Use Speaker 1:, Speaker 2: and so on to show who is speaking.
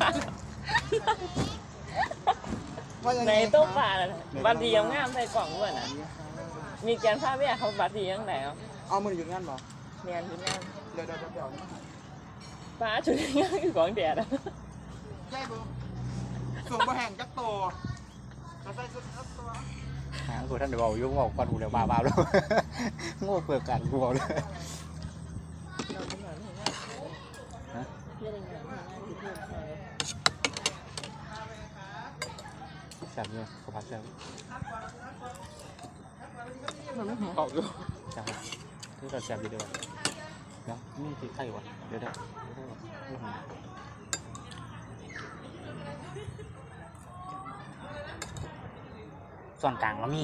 Speaker 1: มา
Speaker 2: ว่ายัง
Speaker 1: ใน
Speaker 2: ไง
Speaker 1: ตู้ปลาน่ะบัตรดีงามใส่กล่องด้วยนะมีแกนผ้าเบี้ยเขาบัตรดียังไงอะ
Speaker 2: เอามืออยู่งานบ่
Speaker 1: เนียนชุดงาม
Speaker 2: เดี๋ยวเดี๋ยวเดี๋ยวเดี๋ยว
Speaker 1: ปลาชุดงามคือของแดดอะ
Speaker 2: ใช่บุสูงบ่แห่งจักโตจะใส่ชุดจักตัว
Speaker 3: หางกูท่านเดี๋ยวบอกยุ่งบอกก่อนกูเดี๋ยวบ้าบ้าแล้ว โง่เปลือกกันกูบอกเลย
Speaker 1: แซ
Speaker 3: มเนี่ยขอพักแซม
Speaker 1: มันไอบดูวย
Speaker 3: แซมนี่ตัดแซมดีด้วยนะนี่คือไข่วะเดี๋วได้เดี๋ยวได้วะไส่วนกลางก็มี